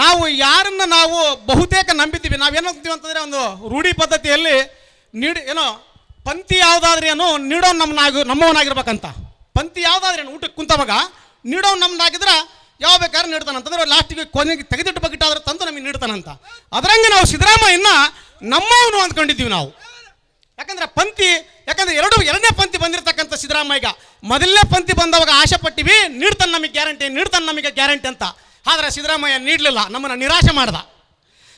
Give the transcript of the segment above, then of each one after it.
ನಾವು ಯಾರನ್ನ ನಾವು ಬಹುತೇಕ ನಂಬಿದ್ದೀವಿ. ನಾವೇನಂತೀವಿ ಅಂತಂದರೆ ಒಂದು ರೂಢಿ ಪದ್ಧತಿಯಲ್ಲಿ ನೀಡಿ, ಏನೋ ಪಂಕ್ತಿ ಯಾವುದಾದ್ರೆ ಏನು ನೀಡೋ ನಮ್ಮನಾಗ ನಮ್ಮವನಾಗಿರ್ಬೇಕಂತ. ಪಂಕ್ತಿ ಯಾವುದಾದ್ರೆ ಏನು ಊಟಕ್ಕೆ ಕುಂತವಾಗ ನೀಡೋ ನಮ್ಮನಾಗಿದ್ರೆ ಯಾವ ಬೇಕಾದ್ರೆ ನೀಡ್ತಾನೆ ಅಂತಂದ್ರೆ ಲಾಸ್ಟಿಗೆ ಕೊನೆಗೆ ತೆಗೆದಿಟ್ಟು ಬಕೆಟ್ ತಂದು ನಮಗೆ ನೀಡ್ತಾನಂತ. ಅದರಂಗೆ ನಾವು ಸಿದ್ದರಾಮಯ್ಯನ ನಮ್ಮವನು ಅಂದ್ಕೊಂಡಿದ್ದೀವಿ ನಾವು. ಯಾಕಂದ್ರೆ ಪಂಕ್ತಿ ಯಾಕಂದ್ರೆ ಎರಡು, ಎರಡನೇ ಪಂಕ್ತಿ ಬಂದಿರತಕ್ಕಂಥ ಸಿದ್ದರಾಮಯ್ಯ ಮೊದಲನೇ ಪಂಕ್ತಿ ಬಂದವಾಗ ಆಶೆ ಪಟ್ಟಿವಿ, ನೀಡ್ತಾನೆ ನಮಗೆ ಗ್ಯಾರಂಟಿ ನೀಡ್ತಾನೆ ನಮಗೆ ಗ್ಯಾರಂಟಿ ಅಂತ. ಆದ್ರೆ ಸಿದ್ದರಾಮಯ್ಯ ನೀಡಲಿಲ್ಲ, ನಮ್ಮನ್ನು ನಿರಾಶೆ ಮಾಡ್ದ.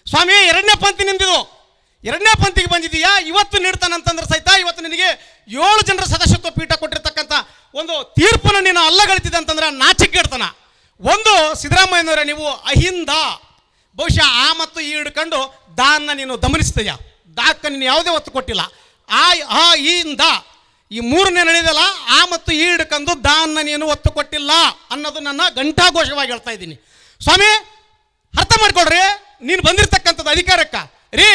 ಸ್ವಾಮಿ, ಎರಡನೇ ಪಂಕ್ತಿ ನಿಂದಿದು ಎರಡನೇ ಪಂಕ್ತಿಗೆ ಬಂದಿದೀಯಾ ಇವತ್ತು ನೀಡ್ತಾನಂತಂದ್ರೆ ಸಹಿತ ಇವತ್ತು ನಿನಗೆ ಏಳು ಜನರ ಸದಸ್ಯತ್ವ ಪೀಠ ಕೊಟ್ಟಿರ್ತಕ್ಕಂಥ ಒಂದು ತೀರ್ಪನ್ನು ನೀನು ಅಲ್ಲಗಳಿತಿದೆ ಅಂತಂದ್ರೆ ನಾಚಿಕೆ ಇಡ್ತಾನ ಒಂದು, ಸಿದ್ದರಾಮಯ್ಯನವರೇ, ನೀವು ಅಹಿಂದ. ಬಹುಶಃ ಆ ಮತ್ತು ಈ ಹಿಡ್ಕೊಂಡು ದಾನ್ನ ನೀನು ದಮನಿಸ್ತೀಯ. ದಾಕ್ಕ ನೀನು ಯಾವುದೇ ಒತ್ತು ಕೊಟ್ಟಿಲ್ಲ. ಆ ಆ ಇಂದ ಈ ಮೂರನೇ ನಡೆದಲ್ಲ, ಆ ಮತ್ತು ಈ ಹಿಡ್ಕೊಂಡು ದಾನ್ನ ನೀನು ಒತ್ತು ಕೊಟ್ಟಿಲ್ಲ ಅನ್ನೋದು ನನ್ನ ಘಂಟಾಘೋಷವಾಗಿ ಹೇಳ್ತಾ ಇದ್ದೀನಿ. ಸ್ವಾಮಿ, ಅರ್ಥ ಮಾಡ್ಕೊಳ್ರಿ, ನೀನು ಬಂದಿರತಕ್ಕಂಥದ್ದು ಅಧಿಕಾರಕ್ಕ. ರೀ,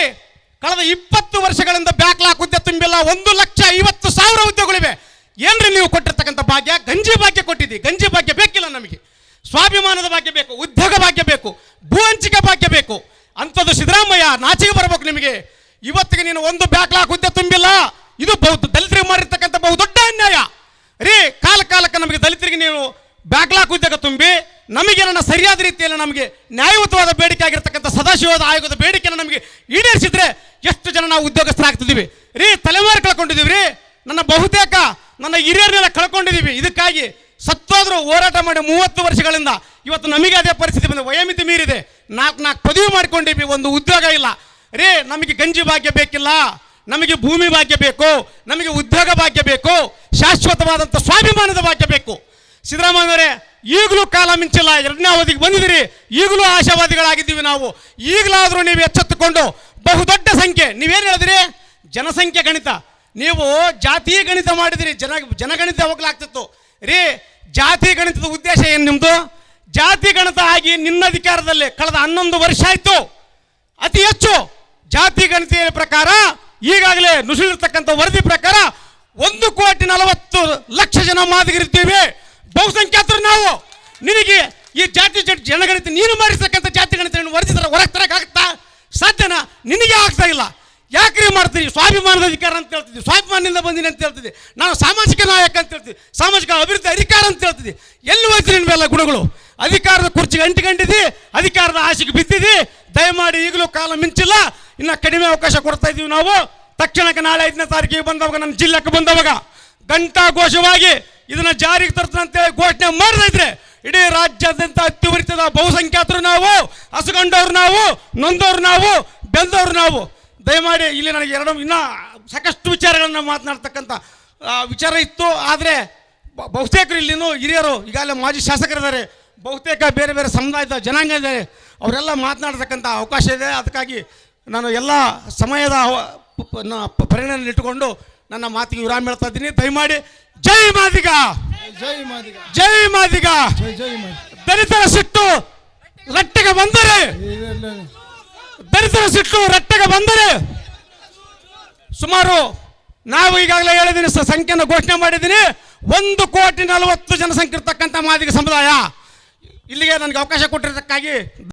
ಕಳೆದ ಇಪ್ಪತ್ತು ವರ್ಷಗಳಿಂದ ಬ್ಯಾಕ್ಲಾಕ್ ಹುದ್ದೆ ತುಂಬಿಲ್ಲ, ಒಂದು ಲಕ್ಷ ಐವತ್ತು ಸಾವಿರ ಹುದ್ದೆಗಳಿವೆ. ಏನ್ರಿ ನೀವು ಕೊಟ್ಟಿರ್ತಕ್ಕಂಥ ಭಾಗ್ಯ? ಗಂಜಿ ಭಾಗ್ಯ ಕೊಟ್ಟಿದ್ದಿ. ಗಂಜಿ ಭಾಗ್ಯ ಬೇಕಿಲ್ಲ ನಮಗೆ. ಸ್ವಾಭಿಮಾನದ ಭಾಗ್ಯ ಬೇಕು, ಉದ್ಯೋಗ ಭಾಗ್ಯ ಬೇಕು ಭೂ ಹಂಚಿಕೆ ಭಾಗ್ಯ ಬೇಕು. ಅಂಥದ್ದು ಸಿದ್ದರಾಮಯ್ಯ ನಾಚಿಗೆ ಬರಬೇಕು ನಿಮಗೆ. ಇವತ್ತಿಗೆ ನೀನು ಒಂದು ಬ್ಯಾಕ್ಲಾಕ್ ಹುದ್ದೆ ತುಂಬಿಲ್ಲ ಇದು ಬಹು ದಲಿತರಿಗೆ ಮಾಡಿರ್ತಕ್ಕಂಥ ಬಹುದೊಡ್ಡ ಅನ್ಯಾಯ. ರೀ, ಕಾಲ ಕಾಲಕ್ಕೆ ನಮಗೆ ದಲಿತರಿಗೆ ನೀವು ಬ್ಯಾಕ್ಲಾಕ್ ಉದ್ಯೋಗ ತುಂಬಿ ನಮಗೆ ನನ್ನ ಸರಿಯಾದ ರೀತಿಯಲ್ಲಿ ನಮಗೆ ನ್ಯಾಯಯುತವಾದ ಬೇಡಿಕೆ ಆಗಿರ್ತಕ್ಕಂಥ ಸದಾಶಿವದ ಆಯೋಗದ ಬೇಡಿಕೆಯನ್ನು ನಮಗೆ ಈಡೇರಿಸಿದ್ರೆ ಎಷ್ಟು ಜನ ನಾವು ಉದ್ಯೋಗಸ್ಥರಾಗ್ತಿದ್ದೀವಿ ರೀ, ತಲೆಮಾರು ಕಳ್ಕೊಂಡಿದ್ದೀವಿ ರೀ, ನನ್ನ ಬಹುತೇಕ, ನನ್ನ ಹಿರಿಯರನ್ನೆಲ್ಲ ಕಳ್ಕೊಂಡಿದ್ದೀವಿ ಇದಕ್ಕಾಗಿ ಸತ್ತೋದ್ರು ಹೋರಾಟ ಮಾಡಿ ಮೂವತ್ತು ವರ್ಷಗಳಿಂದ ಇವತ್ತು ನಮಗೆ ಅದೇ ಪರಿಸ್ಥಿತಿ ಬಂದ ವಯೋಮಿತಿ ಮೀರಿದೆ. ನಾಲ್ಕು ನಾಲ್ಕು ಪದವಿ ಮಾಡ್ಕೊಂಡಿವಿ ಒಂದು ಉದ್ಯೋಗ ಇಲ್ಲ. ರೀ, ನಮಗೆ ಗಂಜಿ ಭಾಗ್ಯ ಬೇಕಿಲ್ಲ. ನಮಗೆ ಭೂಮಿ ಭಾಗ್ಯ ಬೇಕು, ನಮಗೆ ಉದ್ಯೋಗ ಭಾಗ್ಯ ಬೇಕು ಶಾಶ್ವತವಾದಂಥ ಸ್ವಾಭಿಮಾನದ ಭಾಗ್ಯ ಬೇಕು. ಸಿದ್ದರಾಮಯ್ಯವರೇ, ಈಗಲೂ ಕಾಲ ಮಿಂಚಿಲ್ಲ, ಎರಡನೇ ಅವಧಿಗೆ ಬಂದಿದ್ದೀರಿ, ಈಗಲೂ ಆಶಾವಾದಿಗಳಾಗಿದ್ದೀವಿ ನಾವು. ಈಗಲಾದರೂ ನೀವು ಎಚ್ಚೆತ್ತುಕೊಂಡು ಬಹುದೊಡ್ಡ ಸಂಖ್ಯೆ, ನೀವೇನು ಹೇಳಿದ್ರಿ? ಜನಸಂಖ್ಯೆ ಗಣಿತ. ನೀವು ಜಾತಿ ಗಣಿತ ಮಾಡಿದಿರಿ, ಜನ, ಜನಗಣಿತ ಹೋಗ್ಲಾಗ್ತಿತ್ತು. ರೀ, ಜಾತಿ ಗಣಿತದ ಉದ್ದೇಶ ಏನು ನಿಮ್ಮದು ಜಾತಿ ಗಣಿತ ಆಗಿ ನಿನ್ನ ಅಧಿಕಾರದಲ್ಲಿ ಕಳೆದ ಹನ್ನೊಂದು ವರ್ಷ ಆಯಿತು. ಅತಿ ಹೆಚ್ಚು ಜಾತಿ ಗಣಿತೆಯ ಪ್ರಕಾರ ಈಗಾಗಲೇ ನುಸುಳಿರ್ತಕ್ಕಂಥ ವರದಿ ಪ್ರಕಾರ ಒಂದು ಕೋಟಿ ನಲವತ್ತು ಲಕ್ಷ ಜನ ಮಾದಿಗಿರ್ತೀವಿ ಬಹುಸಂಖ್ಯಾತರು ನಾವು. ನಿನಗೆ ಈ ಜಾತಿ ಜನಗಣಿತ ನೀನು ಮಾಡಿರ್ತಕ್ಕಂಥ ಜಾತಿ ಗಣಿತ ವರದಿ ಹೊರಗೆ ಆಗ್ತಾ ಸಾಧ್ಯನ? ನಿನಗೆ ಆಗ್ತಾ ಇಲ್ಲ. ಯಾಕ್ರಿ ಮಾಡ್ತೀರಿ? ಸ್ವಾಭಿಮಾನದ ಅಧಿಕಾರ ಅಂತ ಹೇಳ್ತಿದ್ವಿ ಸ್ವಾಭಿಮಾನದಿಂದ ಬಂದಿನಿ ಅಂತ ಹೇಳ್ತಿದ್ವಿ ನಾನು ಸಾಮಾಜಿಕ ನಾಯಕ ಅಂತ ಹೇಳ್ತೀವಿ ಸಾಮಾಜಿಕ ಅಭಿವೃದ್ಧಿ ಅಧಿಕಾರ ಅಂತ ಹೇಳ್ತಿದ್ವಿ ಎಲ್ಲಿ ಹೋಯ್ತು ನಿನ್ನೆಲ್ಲ ಗುಣಗಳು? ಅಧಿಕಾರದ ಕುರ್ಚಿಗೆ ಅಂಟಿಕೊಂಡಿದ್ದಿ, ಅಧಿಕಾರದ ಆಸೆಗೆ ಬಿದ್ದಿದ್ದಿ. ದಯಮಾಡಿ ಈಗಲೂ ಕಾಲ ಮಿಂಚಿಲ್ಲ. ಇನ್ನು ಕಡಿಮೆ ಅವಕಾಶ ಕೊಡ್ತಾ ಇದ್ದೀವಿ ನಾವು. ತಕ್ಷಣಕ್ಕೆ ನಾಳೆ ಐದನೇ ತಾರೀಕಿಗೆ ಬಂದವಾಗ, ನನ್ನ ಜಿಲ್ಲೆಗೆ ಬಂದವಾಗ ಗಂಟಾ ಘೋಷವಾಗಿ ಇದನ್ನ ಜಾರಿಗೆ ತರ್ತಾನೆ ಅಂತೇಳಿ ಘೋಷಣೆ ಮಾಡ್ತಾ ಇದ್ರೆ, ಇಡೀ ರಾಜ್ಯಾದ್ಯಂತ ಅತ್ಯುವರಿತದ ಬಹುಸಂಖ್ಯಾತರು ನಾವು, ಹಸುಗಂಡವ್ರು ನಾವು, ನೊಂದವ್ರು ನಾವು, ಬೆಂದವ್ರು ನಾವು. ದಯಮಾಡಿ ಇಲ್ಲಿ ನನಗೆ ಎರಡು, ಇನ್ನ ಸಾಕಷ್ಟು ವಿಚಾರಗಳನ್ನು ಮಾತನಾಡ್ತಕ್ಕಂಥ ವಿಚಾರ ಇತ್ತು. ಆದರೆ ಬಹುತೇಕರು ಇಲ್ಲಿನೂ ಹಿರಿಯರು, ಈಗಾಗಲೇ ಮಾಜಿ ಶಾಸಕರಿದ್ದಾರೆ. ಬಹುತೇಕ ಬೇರೆ ಬೇರೆ ಸಮುದಾಯದ ಜನಾಂಗ ಇದ್ದಾರೆ ಅವರೆಲ್ಲ ಮಾತನಾಡ್ತಕ್ಕಂಥ ಅವಕಾಶ ಇದೆ. ಅದಕ್ಕಾಗಿ ನಾನು ಎಲ್ಲ ಸಮಯದ ಪರಿಣಾಮ ಪ- ಪ- ನ- ಪ- ಪರಿಗಣನೆ ಇಟ್ಟುಕೊಂಡು ನನ್ನ ಮಾತಿಗೆ ವಿರಾಮ ಹೇಳ್ತಾ ಇದ್ದೀನಿ. ದಯಮಾಡಿ ಜೈ ಮಾದಿಗ! ಜೈ ಮಾದಿಗ! ಜೈ ಮಾದಿಗ! ದಲಿತರ ಸಿಟ್ಟು ರಟ್ಟೆಗೆ ಬಂದರೆ! ದಲಿತರ ಸಿಟ್ಟು ರಟ್ಟೆಗೆ ಬಂದರೆ! ಸುಮಾರು ನಾವು ಈಗಾಗಲೇ ಹೇಳಿದ್ದೀನಿ ಸಂಖ್ಯೆಯನ್ನು ಘೋಷಣೆ ಮಾಡಿದ್ದೀನಿ. ಒಂದು ಕೋಟಿ ನಲವತ್ತು ಜನಸಂಖ್ಯೆ ಇರ್ತಕ್ಕಂಥ ಮಾದಿಗ ಸಮುದಾಯ. ಇಲ್ಲಿಗೆ ನನಗೆ ಅವಕಾಶ ಕೊಟ್ಟಿದ್ದಕ್ಕಾಗಿ